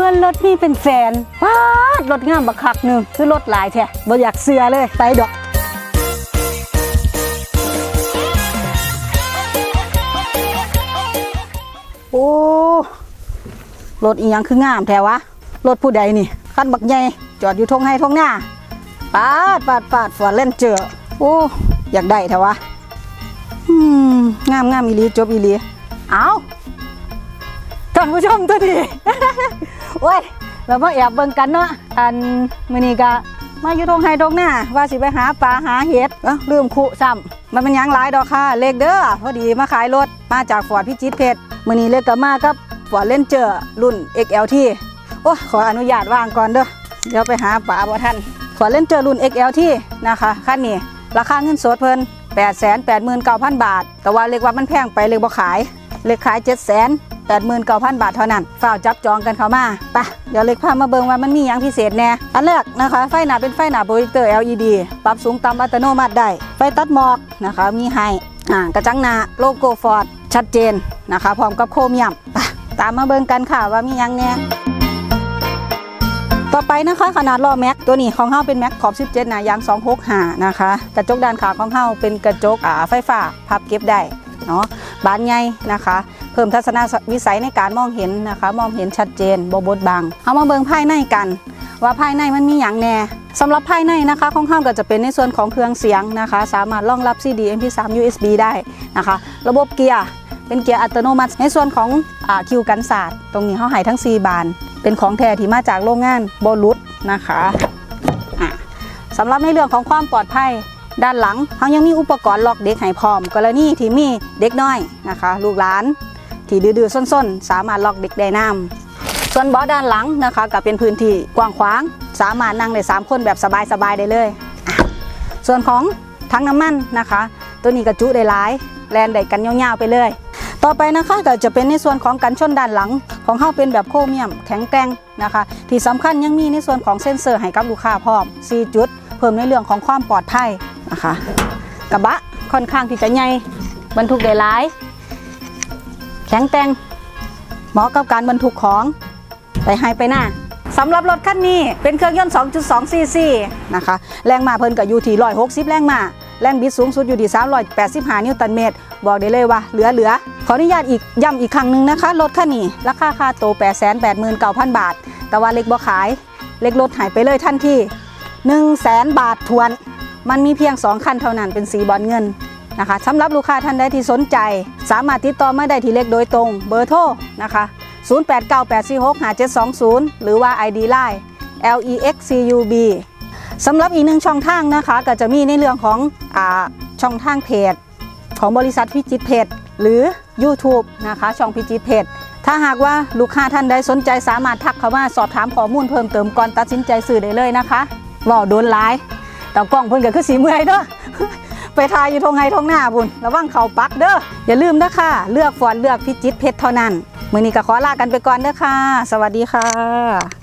ส่วนรถนี่เป็นแสนว้ารถงามบักคักหนึ่งคือรถหลายแท้บ่อยากเสือเลยไปดอกโอ้รถอีหยังคืองามแท้วะรถผู้ใดนี่คันบักใหญ่จอดอยู่ทงให้ทงหน้าปาดปาดปาดฝนเล่นเจอโอ้อยากได้แท้วะอืมงามงามอีหลีจบอีหลีเอา ท่านผู้ชมตัวดีโอ้ยเรามาแอบเบิ่งกันเนาะอันมื้อนี้ก็มาอยู่ทงไห้ทงหน้าว่าสิไปหาปลาหาเห็ดเอ้าลืมคุซ้ำมันเป็นหยังหลายดอกค่ะ เลขเด้อพอดีมาขายรถมาจากฟอร์ดพิจิตรเพชรมื้อนี้เลขก็มากับฟอร์ดเลนเจอร์รุ่น XLT โอ้ขออนุญาตวางก่อนเด้อเดี๋ยวไปหาปลาบ่ทันฟอร์ดเลนเจอร์รุ่น XLT นะคะคันนี้ราคาเงินสดเพิ่น889,000 บาท แต่ว่าเลขว่ามันแพงไปเลขบ่ขายเลขขาย 7 0 0 0 0 89,000 บาทเท่านั้นฝ้าวจับจองกันเข้ามาไปะเดี๋ยวเล็กพามาเบิ่งว่ามันมีหยังพิเศษแน่อันแรกนะคะ ไฟหนาเป็นไฟหนาโปรเจคเตอร์ LED ปรับสูงต่ำอัตโนมัติได้ ไฟตัดหมอกนะคะมีให้อ่ากระจังหน้าโลโก้ฟอร์ดชัดเจนนะคะ พร้อมกับโครเมียมไปตามมาเบิ่งกันค่ะว่ามีหยังแน่ต่อไปนะคะขนาดล้อแม็กตัวนี้ของเฮาเป็นแม็กขอบ 17นายาง 265 นะคะ กระจกด้านขาของเฮาเป็นกระจกอ่าไฟฟ้าพับเก็บได้เนาะบานใหญ่นะคะ พิ่มทัศนวิสัยในการมองเห็นนะคะ มองเห็นชัดเจนบบดบังเอามาเบิ่งภายในกัน ว่าภายในมันมีอย่างแน่สำหรับภายในนะคะของเฮาก็จะเป็นในส่วนของเครื่องเสียงนะคะ สามารถรองรับ CD MP3 USB ได้นะคะ ระบบเกียร์เป็นเกียร์อัตโนมัติ ในส่วนของอคิวกันศาสตร์ตรงนี้เฮาให้ทั้ง 4 บาน เป็นของแท้ที่มาจากโรงงานโบลุตนะคะะสำหรับในเรื่องของความปลอดภัยด้านหลังเขายังมีอุปกรณ์ล็อกเด็กให้พร้อม กรณีที่มีเด็กน้อยนะคะ ลูกหลาน ที่ดื้อๆส้นๆ สามารถล็อกเด็กได้น้ำส่วนเบาะด้านหลังนะคะก็เป็นพื้นที่กว้างขวาง สามารถนั่งได้สามคนแบบสบายๆได้เลย ส่วนของทั้งน้ำมันนะคะ ตัวนี้กระจุได้หลายแลนได้กันยาวๆไปเลย ต่อไปนะคะก็จะเป็นในส่วนของกันชนด้านหลัง ของเข้าเป็นแบบโครเมียม แข็งแกร่งนะคะ ที่สำคัญยังมีในส่วนของเซ็นเซอร์ให้กับลูกค้าพร้อม 4 จุด เพิ่มในเรื่องของความปลอดภัยนะคะ กระบะค่อนข้างที่จะใหญ่บรรทุกได้หลาย แข็งแกร่งเหมาะกับการบรรทุกของไปให้ไปหน้าสำหรับรถคันนี้เป็นเครื่องยนต์ 2.2 ซีซีนะคะ แรงมาเพิ่นก็อยู่ที่160 แรงมาแรงบิดสูงสุดอยู่ที่385 นิวตันเมตร บอกได้เลยว่า เหลือเหลือ ขออนุญาตอีกย้ำอีกครั้งหนึ่งนะคะ รถคันนี้ ราคาค่าโตว889,000 บาท แต่ว่าเล็กบ่ขาย เล็กรถหายไปเลยทันที100,000บาททวน มันมีเพียง 2 คันเท่านั้นเป็นสีบอลเงิน นะคะสำหรับลูกค้าท่านใดที่สนใจ สามารถติดต่อมาได้ที่เลขโดยตรงเบอร์โทรนะคะ 0898465720 หรือว่า ID Line LEXCUB สำหรับอีกหนึ่งช่องทางนะคะ ก็จะมีในเรื่องของอช่องทางเพจ ของบริษัทพิจิตเพจหรือ YouTube นะคะ ช่องพิจิตเพจถ้าหากว่าลูกค้าท่านใดสนใจสามารถทักเข้ามาสอบถามข้อมูลเพิ่มเติมก่อนตัดสินใจซื้อได้เลยนะคะว่าโดนหลายแต่กล้องเพิ่นก็คือสีเมื่อยเด้อ ไปทายอยู่ทงไฮทงหน้าบุญระวังเขาปักเด้ออย่าลืมนะค่ะ เลือกฟอนเลือกพิจิตรเพชรเท่านั้น มือนี้ก็ขอลากันไปก่อนเด้อค่ะ สวัสดีค่ะ